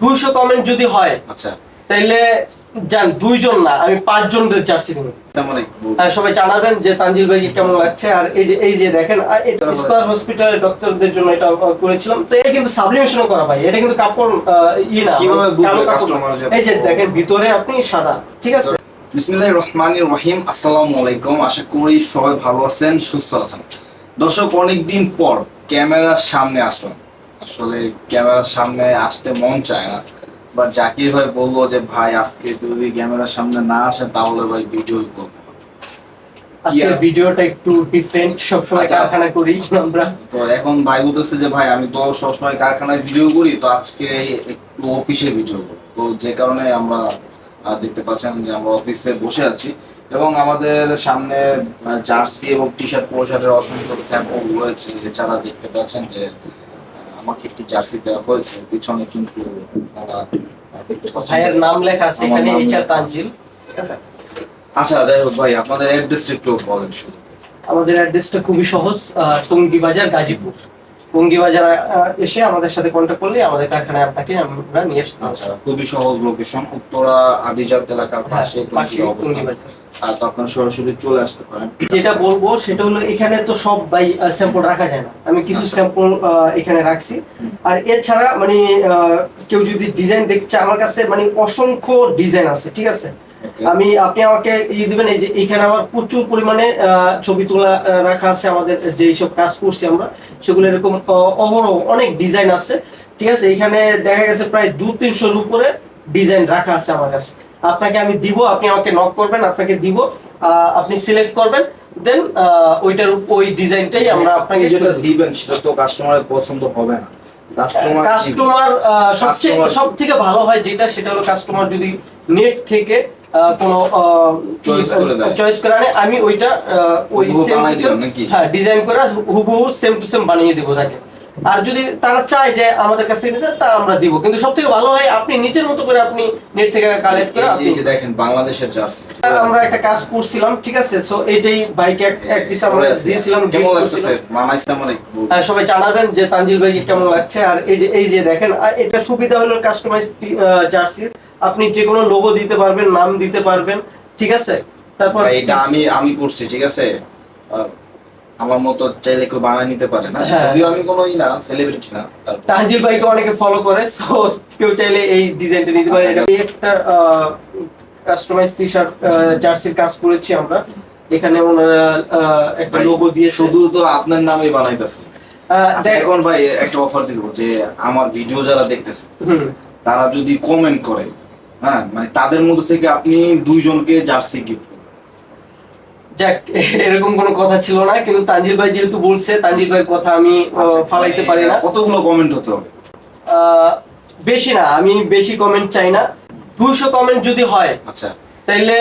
দুইশো কমেন্ট যদি হয় আচ্ছা। তাইলে যান দুইজন না আমি পাঁচজন জার্সি দেবো সবাই জানাবেন যে তানজিল ভাইকে কেমন লাগছে। আর এই যে এই যে দেখেন স্কয়ার হসপিটালের ডক্টরদের জন্য এটা করেছিলাম। তো এটা কিন্তু সাবলিমেশন করা ভাই এটা কিন্তু কাপড় ই না কীভাবে কালো কাপড় এই যে দেখেন ভিতরে আপনি সাদা ঠিক আছে? বিসমিল্লাহির রহমানির রহিম আসসালামু আলাইকুম। আশা করি সবাই ভালো আছেন সুস্থ আছেন। দর্শক অনেকদিন পর ক্যামেরার সামনে আসলাম। আসলে ক্যামেরার সামনে আসতে মন চায় না। বাট জাকির ভাই বলল যে ভাই আজকে যদি ক্যামেরার সামনে না আসে তাহলে ভাই ভিডিওই করব আজকে Yeah. ভিডিওটা একটু ডিফারেন্ট সবসময় আচ্ছা। কারখানা করি আমরা। তো এখন ভাই বলতেছে যে ভাই আমি তো সবসময় কারখানায় ভিডিও করি তো আজকে একটু অফিসে ভিডিও করি তো যে কারণে আমরা দেখতে পাচ্ছেন যে আমরা অফিসে বসে আছি। এবং আমাদের সামনে জার্সি এবং টি শার্ট অসংখ্য স্যাম্পল রয়েছে। এছাড়া দেখতে পাচ্ছেন যে আমাকে একটি জার্সি দেওয়া হয়েছে পিছনে কিন্তু ভাইয়ের নাম লেখা আছে এখানে এইচআর তানজিল ঠিক আছে। আচ্ছা যাই হোক ভাই আপনাদের অ্যাড্রেসটা একটু বলেন শুরুতে। আমাদের অ্যাড্রেসটা খুবই সহজ টঙ্গী বাজার গাজীপুর। টঙ্গী বাজার এসে আমাদের সাথে কন্ট্যাক্ট করলে আমাদের কারখানায় আপনাকে আমরা নিয়ে আসতে আচ্ছা খুবই সহজ লোকেশন উত্তরা আবিজাত এলাকার পাশে হ্যাঁ, পাশে টঙ্গী অবস্থান। তো আপনারা সরাসরি চলে আসতে পারেন। যেটা বলব সেটা হলো এখানে তো সব বাই স্যাম্পল রাখা যায় না। আমি কিছু আচ্ছা। স্যাম্পল এখানে রাখছি। আর এছাড়া মানে কেউ যদি ডিজাইন দেখতে চায় আমার কাছে মানে অসংখ্য ডিজাইন আছে ঠিক আছে? আমি আপনি আমাকে ই দিবেন এই যে এখানে আমার প্রচুর পরিমাণে ছবি তোলা রাখা আছে আমাদের যে সব কাজ করছি আমরা সেগুলো এরকম অহরহ অনেক ডিজাইন আছে ঠিক আছে? এখানে দেখা গেছে প্রায় দু তিনশোর উপরে ডিজাইন রাখা আছে আমার কাছে। আপনাকে আমি দিব আপনি আমাকে নক করবেন আপনাকে দিব আহ, আপনি সিলেক্ট করবেন দেন ওইটার ওই ডিজাইনটাই আমরা আপনাকে যেটা দিবেন সেটা তো কাস্টমারের পছন্দ হবে না। কাস্টমার কাস্টমার সবচেয়ে সব থেকে ভালো হয় যেটা সেটা হলো কাস্টমার যদি নেট থেকে আহ, কোনো চয়েস করে আনে আমি ওইটা আহ, ওই সেম? হ্যাঁ ডিজাইন করে হুবহু সেম টু সেম বানিয়ে দেবো তাকে। আর যদি তারা চায় যে আমাদের কাছ থেকে নিতে তা আমরা দিব। কিন্তু সব থেকে ভালো হয় আপনি নিজের মতো করে আপনি নেট থেকে কালেক্ট করে আপনি যে দেখেন বাংলাদেশের জার্সি আমরা একটা কাজ করছিলাম ঠিক আছে? সো এইটাই বাইকে এক পিস আমরা দিয়েছিলাম কেমন লাগছে। মানাইছে আমার সবাই জানাবেন যে তানজিল ভাইকে কেমন লাগছে। আর এই যে এই যে দেখেন এটা সুবিধা হলো কাস্টমাইজ জার্সি আপনি যে কোনো লোগো দিতে পারবেন নাম দিতে পারবেন ঠিক আছে? তারপর এটা আমি আমি করছি ঠিক আছে? আমার মতো চাইলে কেউ বানায় নিতে পারে না। হ্যাঁ। যদিও আমি কোনো ই না সেলিব্রিটি না তানজিল ভাইকে অনেকে ফলো করে সো কেউ চাইলে এই ডিজাইনটা নিতে পারে। এটা একটা কাস্টমাইজ টি শার্ট জার্সির কাজ করেছি আমরা। এখানে ওনারা একটা লোগো দিয়ে শুধু তো আপনার নামেই বানাইতেছে। আচ্ছা এখন ভাই একটা অফার দিব যে আমার ভিডিও যারা দেখতেছে তারা যদি কমেন্ট করে হ্যাঁ মানে তাদের মধ্যে থেকে আপনি দুইজনকে জার্সি গিফট যাক এরকম কোনো কথা ছিল না কিন্তু তানজিল ভাই যেহেতু বলছে তানজিল ভাইয়ের কথা আমি ফালাইতে পারি না। কতগুলো কমেন্ট হতে হবে? বেশি না আমি বেশি কমেন্ট চাই না। দুইশো কমেন্ট যদি হয় আচ্ছা। তাইলে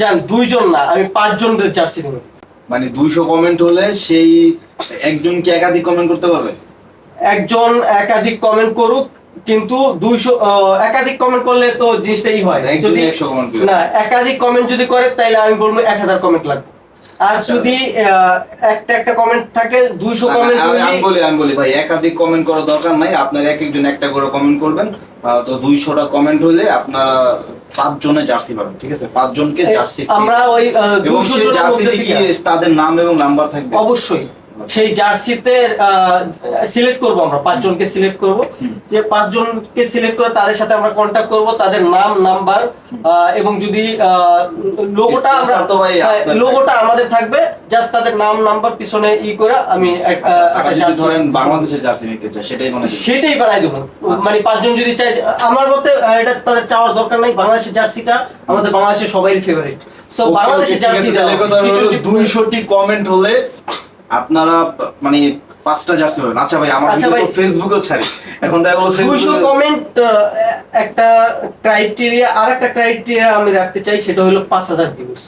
যান দুইজন না আমি পাঁচজন জার্সি দেবো। মানে দুইশো কমেন্ট হলে সেই একজন কি একাধিক কমেন্ট করতে পারবে? একজন একাধিক কমেন্ট করুক কিন্তু দুইশো একাধিক কমেন্ট করলে তো জিনিসটাই হয়। যদি 100 comment না একাধিক কমেন্ট যদি করে তাইলে আমি বলব এক হাজার কমেন্ট লাগবে। আর আচ্ছা। যদি একটা একটা কমেন্ট থাকে দুইশো কমেন্ট আমি বলি আমি বলি ভাই একাধিক কমেন্ট করার দরকার নাই। আপনার এক একজন একটা করে কমেন্ট করবেন। তো দুইশোটা কমেন্ট হলে আপনারা পাঁচ জনে জার্সি পাবেন ঠিক আছে? পাঁচ জনকে জার্সি আমরা ওই জনের কি তাদের নাম এবং নাম্বার থাকবে? অবশ্যই। সেই জার্সিতে সিলেক্ট করব আমরা পাঁচজনকে সিলেক্ট করব। যে পাঁচজনকে সিলেক্ট করে তাদের সাথে আমরা কন্ট্যাক্ট করব তাদের নাম নাম্বার এবং যদি লোগোটা লোগোটা আমাদের থাকবে জাস্ট তাদের নাম নাম্বার পিছনে ই করে আমি আচ্ছা, একটা যদি ধরেন বাংলাদেশের জার্সি নিতে সেটাই মনে সেটাই বানাই দেবো। আচ্ছা। মানে পাঁচজন যদি চাই আমার মতে এটা তাদের চাওয়ার দরকার নাই বাংলাদেশের জার্সিটা আমাদের বাংলাদেশের সবাই ফেভারিট সো বাংলাদেশের জার্সি দুইশোটি কমেন্ট হলে আপনারা মানে পাঁচটা জার্সি পাবেন আচ্ছা ভাই আমার আচ্ছা তো ফেসবুকেও ছাড়ি। এখন দেখো দুইশো কমেন্ট একটা ক্রাইটেরিয়া আর একটা ক্রাইটেরিয়া আমি রাখতে চাই সেটা হলো পাঁচ হাজার ভিউজ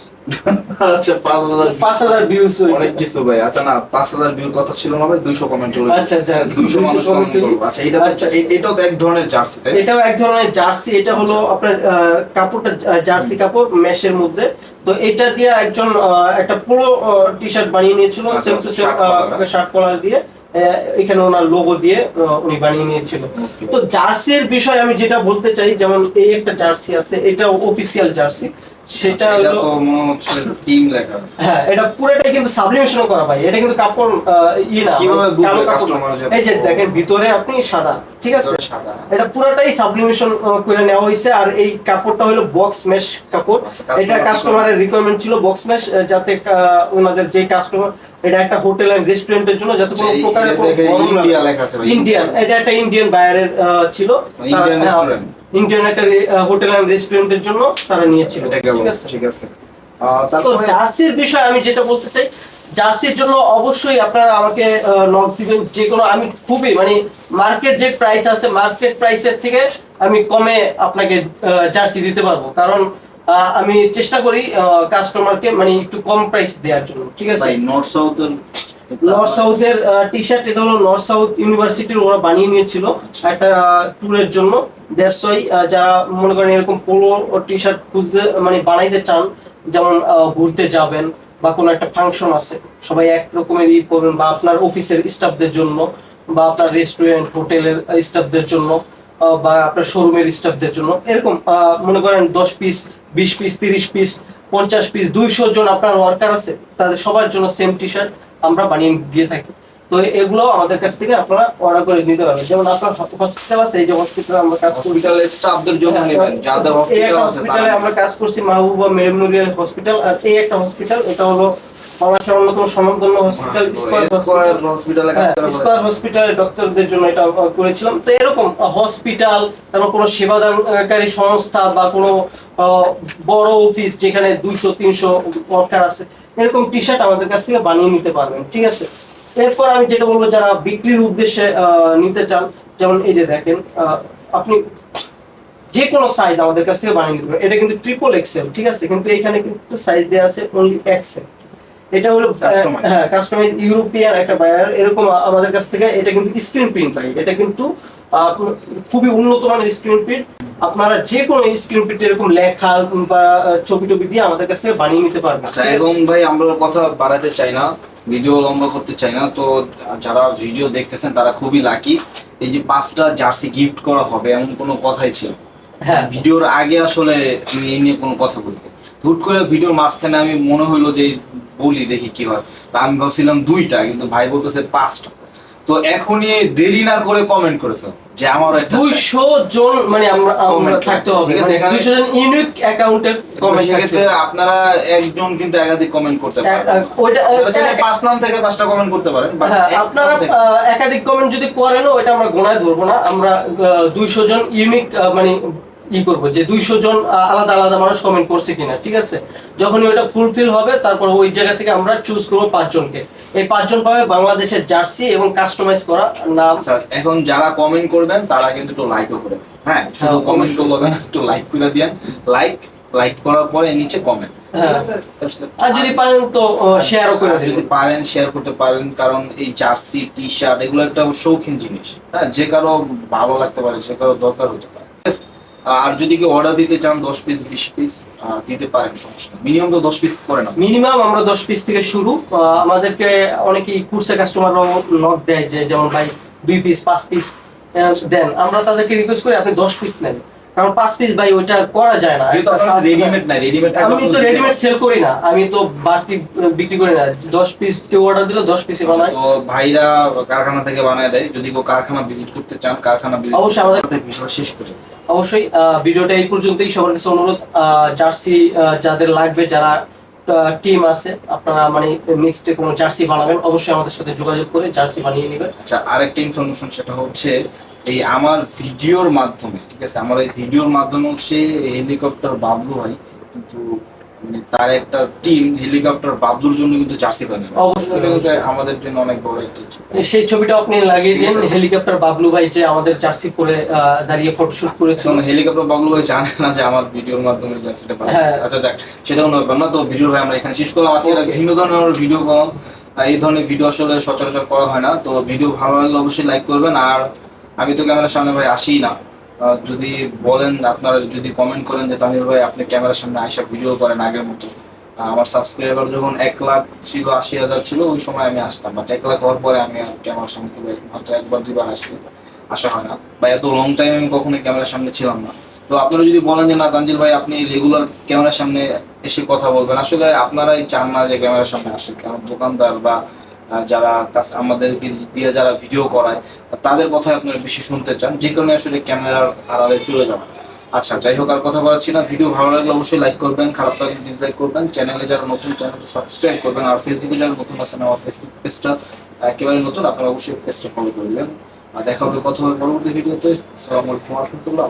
আচ্ছা পাঁচ হাজার পাঁচ হাজার ভিউজ অনেক কিছু ভাই। আচ্ছা না পাঁচ হাজার ভিউর কথা ছিল না ভাই দুইশো কমেন্ট হলে। আচ্ছা, আচ্ছা। দুইশো মানুষ কমেন্ট করব আচ্ছা এটা আচ্ছা। এটাও তো এক ধরনের জার্সি এটাও এক ধরনের জার্সি এটা হলো আপনার আহ, কাপড়টা জার্সি কাপড় মেশের মধ্যে। তো এটা দিয়ে একজন আহ, একটা পুরো টি শার্ট বানিয়ে নিয়েছিল same to same shirt collar দিয়ে এখানে ওনার লোগো দিয়ে উনি বানিয়ে নিয়েছিল. তো জার্সির বিষয়ে আমি যেটা বলতে চাই যেমন এই একটা জার্সি আছে এটা অফিসিয়াল জার্সি। সেটা আচ্ছা, হলো তো মনে হচ্ছে টিম লেখা। হ্যাঁ এটা পুরোটাই কিন্তু সাবলিমেশন করা ভাই এটা কিন্তু কাপড় ই না কীভাবে বুঝবে কালো কাপড়। customer না। যে- এই যে দেখেন ভিতরে আপনি সাদা ঠিক আছে? সাদা। এটা পুরোটাই সাবলিমেশন করে নেওয়া হয়েছে আর এই কাপড়টা হলো বক্স মেশ কাপড়। আচ্ছা, এটা কাস্টমারের রিকোয়ারমেন্ট ছিল বক্স মেশ যাতে ওনাদের যে কাস্টমার এটা একটা হোটেল এন্ড রেস্টুরেন্টের জন্য যাতে কোনো প্রকারের এটা কোনো ভাই। ইন্ডিয়ান এটা একটা ইন্ডিয়ান বায়ারের ছিল। ইন্ডিয়ান রেস্টুরেন্ট একটা হোটেল এন্ড রেস্টুরেন্টের জন্য তারা নিয়েছিল। ঠিক আছে? জার্সির বিষয়ে আমি যেটা বলতে চাই জার্সির জন্য অবশ্যই আপনারা আমাকে নক দিবেন। যে কোনো আমি খুবই মানে মার্কেট যে প্রাইস আছে মার্কেট প্রাইসের থেকে আমি কমে আপনাকে জার্সি দিতে পারব। কারণ আমি চেষ্টা করি কাস্টমারকে মানে একটু কম প্রাইস দেওয়ার জন্য। ঠিক আছে? ভাই নর্থ সাউথের নর্থ সাউথের টি শার্ট এটা হলো নর্থ সাউথ ইউনিভার্সিটির ওরা বানিয়ে নিয়েছিল একটা ট্যুরের জন্য। দ্যাটস যারা মনে করেন এরকম পোলো টি শার্ট খুঁজতে মানে বানাইতে চান, যেমন ঘুরতে যাবেন বা কোনো একটা ফাংশন আছে, সবাই এক রকমের ই করবেন বা আপনার অফিসের স্টাফদের জন্য বা আপনার রেস্টুরেন্ট হোটেলের স্টাফদের জন্য বা আপনার শোরুমের স্টাফদের জন্য। এরকম মনে করেন দশ পিস বিশ পিস তিরিশ পিস পঞ্চাশ পিস দুইশো জন আপনার ওয়ার্কার আছে, তাদের সবার জন্য সেম টি শার্ট আমরা বানিয়ে দিয়ে থাকি। তো এগুলো আমাদের কাছ থেকে আপনারা অর্ডার করে নিতে পারবেন। যেমন আপনার হসপিটাল আছে এই যে হসপিটালে আমরা কাজ করি হসপিটালের স্টাফদের জন্য নেবেন যাদের হসপিটাল আছে হসপিটালে আমরা কাজ করছি মাহবুবা মেমোরিয়াল হসপিটাল আর এই একটা হসপিটাল এটা হলো বাংলাদেশের অন্যতম হসপিটাল স্কয়ার হসপিটালে কাজ করা স্কয়ার হসপিটালে ডক্টরদের জন্য এটা করেছিলাম। তো এরকম হসপিটাল তারপর কোনো সেবাদানকারী সংস্থা বা কোনো বড় অফিস যেখানে দুইশো তিনশো ওয়ার্কার আছে এরকম টি শার্ট আমাদের কাছ থেকে বানিয়ে নিতে পারবেন ঠিক আছে? এরপর আমি যেটা বলব যারা বিক্রির উদ্দেশ্যে নিতে চান যেমন এই যে দেখেন আপনি যে কোনো সাইজ আমাদের কাছ থেকে বানিয়ে নিতে পারবেন। এটা কিন্তু ট্রিপল এক্সেল ঠিক আছে? কিন্তু এখানে কিন্তু সাইজ দেওয়া আছে অনলি এক্সেল এটা হলো হ্যাঁ কাস্টমাইজ ইউরোপিয়ান একটা বায়ার এরকম আমাদের কাছ থেকে এটা কিন্তু স্ক্রিন প্রিন্ট পাই এটা কিন্তু খুবই উন্নত মানের স্ক্রিন প্রিন্ট আপনারা যে কোনো স্ক্রিন প্রিন্ট এরকম লেখা বা ছবি টবি দিয়ে আমাদের কাছ বানিয়ে নিতে পারবেন। আচ্ছা ঠিক ভাই আমরা কথা বাড়াতে চাই না ভিডিও লম্বা করতে চাই না। তো যারা ভিডিও দেখতেছেন তারা খুবই লাকি এই যে পাঁচটা জার্সি গিফট করা হবে এমন কোনো কথাই ছিল হ্যাঁ। ভিডিওর আগে আসলে আমি এই নিয়ে কোনো কথা বলব হুট করে ভিডিওর মাঝখানে আমি মনে হলো যে বলি দেখি কি হয়। তা আমি ভাবছিলাম দুইটা কিন্তু ভাই বলতেছে পাঁচটা। তো এখনই দেরি না করে কমেন্ট করে ফেল যে আমারও একটা চাই। দুইশো জন মানে আমরা আমরা থাকতে হবে। ঠিক আছে, মানে এখানে- দুইশো জন ইউনিক অ্যাকাউন্টের কমেন্ট আপনারা একজন কিন্তু একাধিক কমেন্ট করতে পারেন। ওইটা পাঁচ নাম থেকে পাঁচটা কমেন্ট করতে পারেন হ্যাঁ আপনারা একাধিক কমেন্ট যদি করেন ওইটা আমরা গোনায় ধরবো না। আমরা দুইশো জন ইউনিক মানে ই করব যে দুইশো জন আলাদা আলাদা মানুষ কমেন্ট করছে কিনা ঠিক আছে? যখনই ওইটা ফুলফিল হবে তারপর ওই জায়গা থেকে আমরা চুজ করব পাঁচজনকে। এই পাঁচজন পাবে বাংলাদেশের জার্সি এবং কাস্টমাইজ করা নাম। আচ্ছা এখন যারা কমেন্ট করবেন তারা কিন্তু একটু লাইকও করবেন হ্যাঁ শুধু হ্যাঁ, কমেন্ট অবশ্যই। করবেন একটু লাইক করে দিয়েন। লাইক লাইক করার পরে নিচে কমেন্ট হ্যাঁ। আর যদি পারেন তো শেয়ারও করে যদি পারেন শেয়ার করতে পারেন কারণ এই জার্সি টি শার্ট এগুলো একটা শৌখিন জিনিস। হ্যাঁ যে কারও ভালো লাগতে পারে যে কারও দরকার হতে পারে। আর যদি কেউ অর্ডার দিতে চান, দশ পিস বিশ পিস দিতে পারেন, সমস্যা মিনিমাম তো দশ পিস করে না মিনিমাম আমরা দশ পিস থেকে শুরু। আমাদেরকে অনেকেই কুর্সে কাস্টমাররাও নক দেয় যে, যেমন ভাই দুই পিস পাঁচ পিস দেন। আমরা তাদেরকে রিকোয়েস্ট করি, আপনি দশ পিস নেন। কারণ পাঁচ পিস ভাই ওইটা করা যায় না। রেডিমেড নাই রেডিমেড আমি তো রেডিমেড সেল করি না। আমি তো বাড়তি বিক্রি করি না। দশ পিস কেউ অর্ডার দিলে দশ পিসই বানাই তো ভাইরা কারখানা থেকে বানায় দেয়। যদি কেউ কারখানা ভিজিট করতে চান কারখানা ভিজিট অবশ্যই আমাদের- ভিডিও শেষ করে অবশ্যই ভিডিওটা এই পর্যন্তই। সবার কাছে অনুরোধ জার্সি যাদের লাগবে যারা টিম আছে আপনারা মানে নেক্সট কোনো জার্সি বানাবেন অবশ্যই আমাদের সাথে যোগাযোগ করে জার্সি বানিয়ে নেবেন। আচ্ছা আরেকটা ইনফরমেশন সেটা হচ্ছে এই আমার ভিডিওর মাধ্যমে ঠিক আছে? আমার এই ভিডিওর মাধ্যমে হচ্ছে হেলিকপ্টার বাবলু ভাই কিন্তু মানে তার একটা টিম হেলিকপ্টার বাবলুর জন্য কিন্তু জার্সি বানিয়ে অবশ্যই। আমাদের জন্য অনেক বড় একটা সেই ছবিটা আপনি লাগিয়ে দিন হেলিকপ্টার বাবলু ভাই যে আমাদের জার্সি পরে দাঁড়িয়ে ফটোশুট কারণ হেলিকপ্টার বাবলু ভাই জানে না যে আমার ভিডিওর মাধ্যমে জার্সিটা হ্যাঁ। বানিয়েছে আচ্ছা যাক সেটা কোনো ব্যাপার না তো ভিডিও ভাই আমরা এখানে শেষ করলাম। আজকে একটা. ভিন্ন ধরনের ভিডিও করলাম আর এই ধরনের ভিডিও আসলে সচরাচর করা হয় না। তো ভিডিও ভালো লাগলে অবশ্যই লাইক করবেন। আর আমি তো ক্যামেরার সামনে ভাই আসি না। যদি বলেন আপনারা, যদি কমেন্ট করেন যে তামিল ভাই, আপনি ক্যামেরার সামনে আইসা ভিডিও করেন আগের মতো। আমার সাবস্ক্রাইবার যখন এক লাখ ছিল, আশি হাজার ছিল, ওই সময় আমি আসতাম। বাট এক লাখ হওয়ার পরে আমি ক্যামেরার সামনে খুব হয়তো একবার, দুইবার আসছি। আসা হয় না। বা এত লং টাইম আমি কখনোই ক্যামেরার সামনে ছিলাম না। তো আপনারা যদি বলেন যে, না, তানজিল ভাই, আপনি রেগুলার ক্যামেরার সামনে এসে কথা বলবেন। আসলে আপনারাই চান না যে, ক্যামেরার সামনে আসে কারণ দোকানদার বা যারা আমাদেরকে দিয়ে যারা ভিডিও করায়, তাদের কথাই আপনারা বেশি শুনতে চান। যে কারণে আসলে ক্যামেরার আড়ালে চলে যান আচ্ছা যাই হোক, আর কথা বলাচ্ছি না। ভিডিও ভালো লাগলে অবশ্যই লাইক করবেন, খারাপ লাগলে ডিসলাইক করবেন। চ্যানেলে যারা নতুন চ্যানেলকে সাবস্ক্রাইব করবেন। আর ফেসবুকে যারা নতুন আছেন, আমার ফেসবুক পেজটা একেবারে নতুন, আপনারা অবশ্যই পেজটা ফলো করবেন। আর দেখা হবে, কথা হবে পরবর্তী ভিডিওতে আসসালামু আলাইকুম রহমতুল্লাহ।